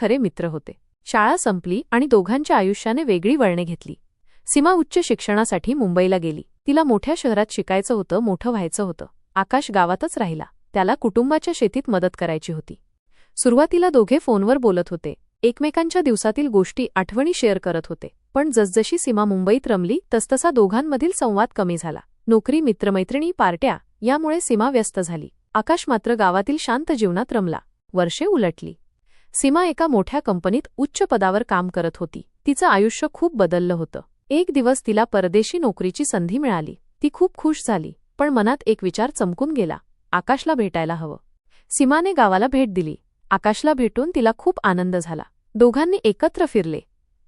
खरे मित्र होते. शाळा संपली आणि दोघांच्या आयुष्याने वेगळी वळणे घेतली. सीमा उच्च शिक्षणासाठी मुंबईला गेली. तिला मोठ्या शहरात शिकायचं होतं मोठं व्हायचं होतं. आकाश गावातच राहिला. त्याला कुटुंबाच्या शेतीत मदत करायची होती. सुरुवातीला दोघे फोनवर बोलत होते. एकमेकांच्या दिवसातील गोष्टी आठवणी शेअर करत होते. पण जसजशी सीमा मुंबईत रमली तसतसा दोघांमधील संवाद कमी झाला. नोकरी मित्रमैत्रिणी पार्ट्या यामुळे सीमा व्यस्त झाली. आकाश मात्र गावातील शांत जीवनात रमला. वर्षे उलटली. सीमा एका मोठ्या कंपनीत उच्च पदावर काम करत होती. तिचं आयुष्य खूप बदललं होतं. एक दिवस तिला परदेशी नोकरीची संधी मिळाली. ती खूप खुश झाली पण मनात एक विचार चमकून गेला. आकाशला भेटायला हवं. सीमाने गावाला भेट दिली. आकाशला भेटून तिला खूप आनंद झाला. दोघांनी एकत्र फिरले.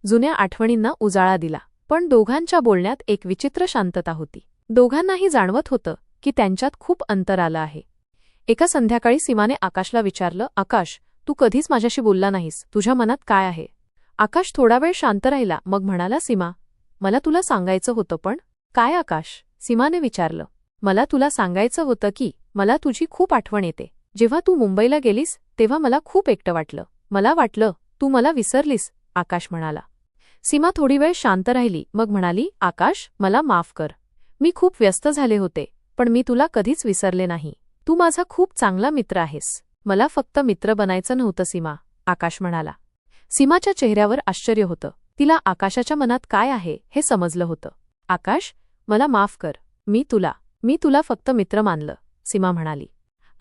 जुन्या आठवणींना उजाळा दिला पण दोघांच्या बोलण्यात एक विचित्र शांतता होती. दोघांनाही जाणवत होतं की त्यांच्यात खूप अंतर आलं आहे. एका संध्याकाळी सीमाने आकाशला विचारलं आकाश तू कधीच माझ्याशी बोलला नाहीस. तुझ्या मनात काय आहे? आकाश थोडा वेळ शांत राहिला मग म्हणाला सीमा मला तुला सांगायचं होतं पण. काय आकाश? सीमाने विचारलं. मला तुला सांगायचं होतं की मला तुझी खूप आठवण येते. जेव्हा तू मुंबईला गेलीस तेव्हा मला खूप एकटं वाटलं. मला वाटलं तू मला विसरलीस आकाश म्हणाला. सीमा थोडी वेळ शांत राहिली मग म्हणाली आकाश मला माफ कर. मी खूप व्यस्त झाले होते पण मी तुला कधीच विसरले नाही. तू माझा खूप चांगला मित्र आहेस. मला फक्त मित्र बनायचं नव्हतं सीमा आकाश म्हणाला. सीमाच्या चेहऱ्यावर आश्चर्य होतं. तिला आकाशाच्या मनात काय आहे हे समजलं होतं. आकाश मला माफ कर मी तुला मी तुला फक्त मित्र मानलं सीमा म्हणाली.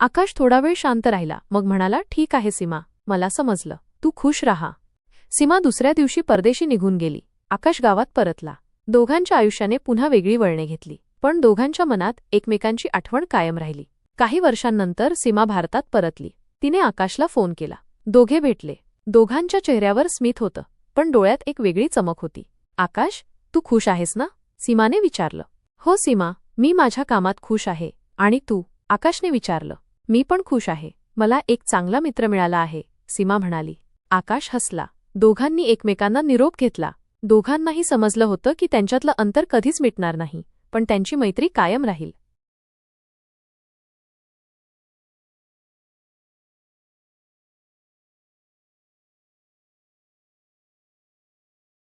आकाश थोडा वेळ शांत राहिला मग म्हणाला ठीक आहे सीमा मला समजलं तू खुश राहा. सीमा दुसऱ्या दिवशी परदेशी निघून गेली. आकाश गावात परतला. दोघांच्या आयुष्याने पुन्हा वेगळी वळणे घेतली. पण दोघांच्या मनात एकमेकांची आठवण कायम राहिली. काही वर्षांनंतर सीमा भारतात परतली. तिने आकाशला फोन केला. दोघे भेटले. दोघांच्या चेहऱ्यावर स्मित होतं पण डोळ्यात एक वेगळी चमक होती. आकाश तू खुश आहेस ना? सीमाने विचारलं. हो सीमा मी माझ्या कामात खुश आहे. आणि तू? आकाशने विचारलं. मी पण खुश आहे. मला एक चांगला मित्र मिळाला आहे सीमा म्हणाली. आकाश हसला. दोघांनी एकमेकांना निरोप घेतला. दोघांनाही समजलं होतं की त्यांच्यातलं अंतर कधीच मिटणार नाही पण त्यांची मैत्री कायम राहील.